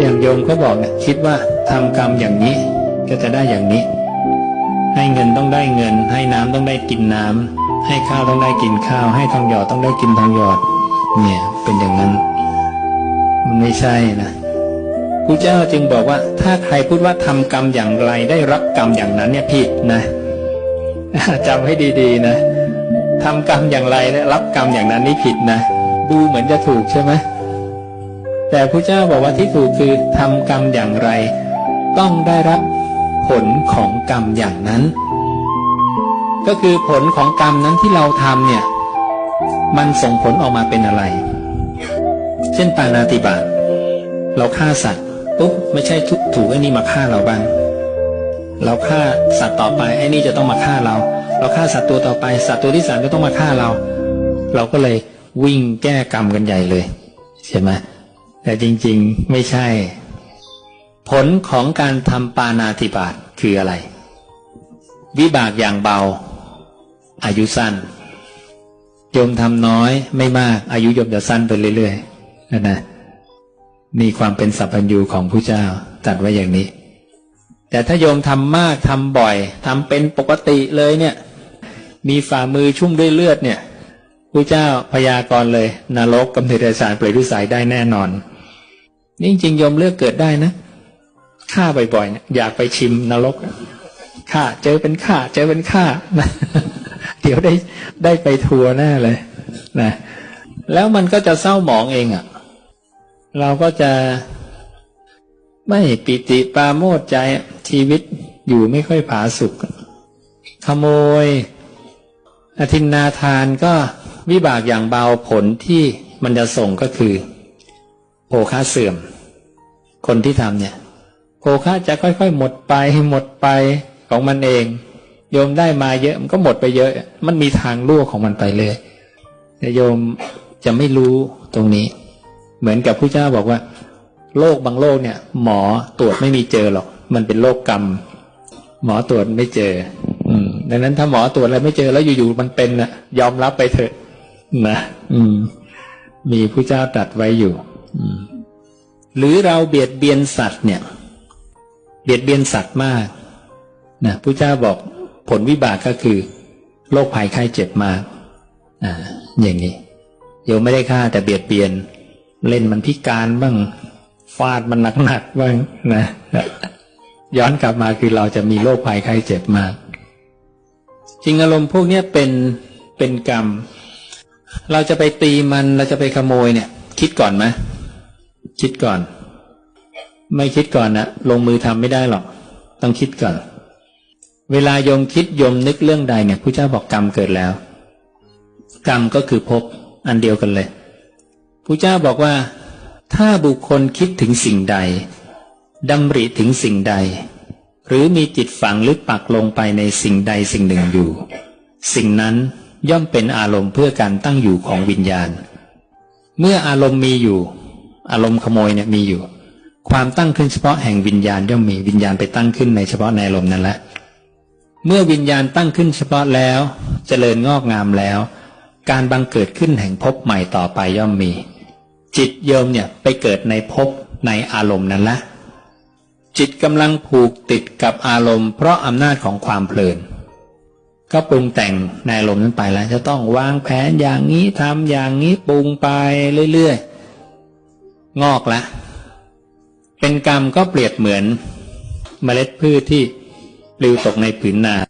อย่างโยมก็บอกเนี่ยคิดว่าทำกรรมอย่างนี้ก็จะได้อย่างนี้ ให้เงินต้องได้เงิน ให้น้ำต้องได้กินน้ำให้ข้าวต้องได้กินข้าว ให้ทองหยอดต้องได้กินทองหยอด เนี่ยเป็นอย่างนั้น มันไม่ใช่นะพระเจ้าจึงบอกว่า ถ้าใครพูดว่าทำกรรมอย่างไรได้รับกรรมอย่างนั้นเนี่ยผิดนะจำให้ดีๆนะทำกรรมอย่างไรได้รับกรรมอย่างนั้นนี่ผิดนะดูเหมือนจะถูกใช่ไหม แต่พระเจ้าบอกว่าที่ถูกคือทำกรรมอย่างไร ต้องได้รับผลของกรรมอย่างนั้น ก็คือผลของกรรมนั้นที่เราทำเนี่ย มันส่งผลออกมาเป็นอะไร เช่นปานาติบาตเราฆ่าสัตว์ปุ๊บไม่ใช่ทุกถูกไอ้นี่มาฆ่าเราบ้างเราฆ่าสัตว์ต่อไปไอ้นี่จะต้องมาฆ่าเรา เราฆ่าสัตว์ตัวต่อไป สัตว์ตัวที่สามจะต้องมาฆ่าเรา เราก็เลยวิ่งแก้กรรมกันใหญ่เลยใช่ไหม แต่จริงๆไม่ใช่ ผลของการทำปานาติบาตคืออะไร วิบากอย่างเบา อายุสั้นโยมทำน้อยไม่มาก อายุโยมจะสั้นไปเรื่อยๆนะนะนี่ความเป็นสัพพัญญูของผู้เจ้าตัดไว้อย่างนี้ แต่ถ้าโยมทำมากทำบ่อยทำเป็นปกติเลยเนี่ย มีฝ่ามือชุ่มด้วยเลือดเนี่ยผู้เจ้าพยากรณ์เลยนรกกำเนิดสารเปรตวิสัยได้แน่นอน นี่จริงยมเลือกเกิดได้นะฆ่าบ่อยๆเนี่ยอยากไปชิมนรกฆ่าเจอเป็นฆ่าเจอเป็นฆ่านะเดี๋ยวได้ได้ไปทัวร์แน่เลยนะแล้วมันก็จะเศร้าหมองเองอะ่ะ เราก็จะไม่ปิติปาโมทใจชีวิตอยู่ไม่ค่อยผาสุกขโมย อธินนาทานก็วิบากอย่างเบาผลที่มันจะส่งก็คือ โภคะเสื่อม คนที่ทำเนี่ยโภคะจะค่อยๆ หมดไปหมดไปของมันเอง โยมได้มาเยอะมันก็หมดไปเยอะ มันมีทางรั่วของมันไปเลยแต่โยมจะไม่รู้ตรงนี้ เหมือนกับผู้เจ้าบอกว่า โรคบางโรคเนี่ย หมอตรวจไม่มีเจอหรอก มันเป็นโรคกรรม หมอตรวจไม่เจอ อืมดังนั้นถ้าหมอตรวจอะไรไม่เจอแล้วอยู่ๆมันเป็นนะยอมรับไปเถอะนะอืม มีผู้เจ้าตรัสไว้อยู่ หรือเราเบียดเบียนสัตว์เนี่ย เบียดเบียนสัตว์มากนะผู้เจ้าบอกผลวิบากก็คือโรคภัยไข้เจ็บมากอ่าอย่างนี้โยมไม่ได้ฆ่าแต่เบียดเบียน เล่นมันพิการบ้างฟาดมันหนักๆบ้างนะย้อนกลับมาคือเราจะมีโรคภัยไข้เจ็บมาก จริงอารมณ์พวกนี้เป็นเป็นกรรม เราจะไปตีมันเราจะไปขโมยเนี่ย คิดก่อนไหม คิดก่อน ไม่คิดก่อนนะลงมือทำไม่ได้หรอก ต้องคิดก่อน เวลาโยมคิดโยมนึกเรื่องใดเนี่ยผู้เจ้าบอกกรรมเกิดแล้ว กรรมก็คือภพอันเดียวกันเลยผู้เจ้าบอกว่า ถ้าบุคคลคิดถึงสิ่งใดดำริถึงสิ่งใด หรือมีจิตฝังลึกปักลงไปในสิ่งใดสิ่งหนึ่งอยู่ สิ่งนั้นย่อมเป็นอารมณ์เพื่อการตั้งอยู่ของวิญญาณ เมื่ออารมณ์มีอยู่ อารมณ์ขโมยเนี่ยมีอยู่ ความตั้งขึ้นเฉพาะแห่งวิญญาณย่อมมีวิญญาณไปตั้งขึ้นในเฉพาะในอารมณ์นั้นแหละเมื่อวิญญาณตั้งขึ้นเฉพาะแล้วเจริญงอกงามแล้ว การบังเกิดขึ้นแห่งภพใหม่ต่อไปย่อมมี จิตโยมเนี่ยไปเกิดในภพในอารมณ์นั้นละ จิตกำลังผูกติดกับอารมณ์ เพราะอำนาจของความเพลิน ก็ปรุงแต่งในอารมณ์นั้นไปแล้ว จะต้องวางแผนอย่างนี้ทำอย่างนี้ปรุงไปเรื่อยๆ งอกละ เป็นกรรมก็เปรียบเหมือนเมล็ดพืชที่ปลิวตกในผืนนา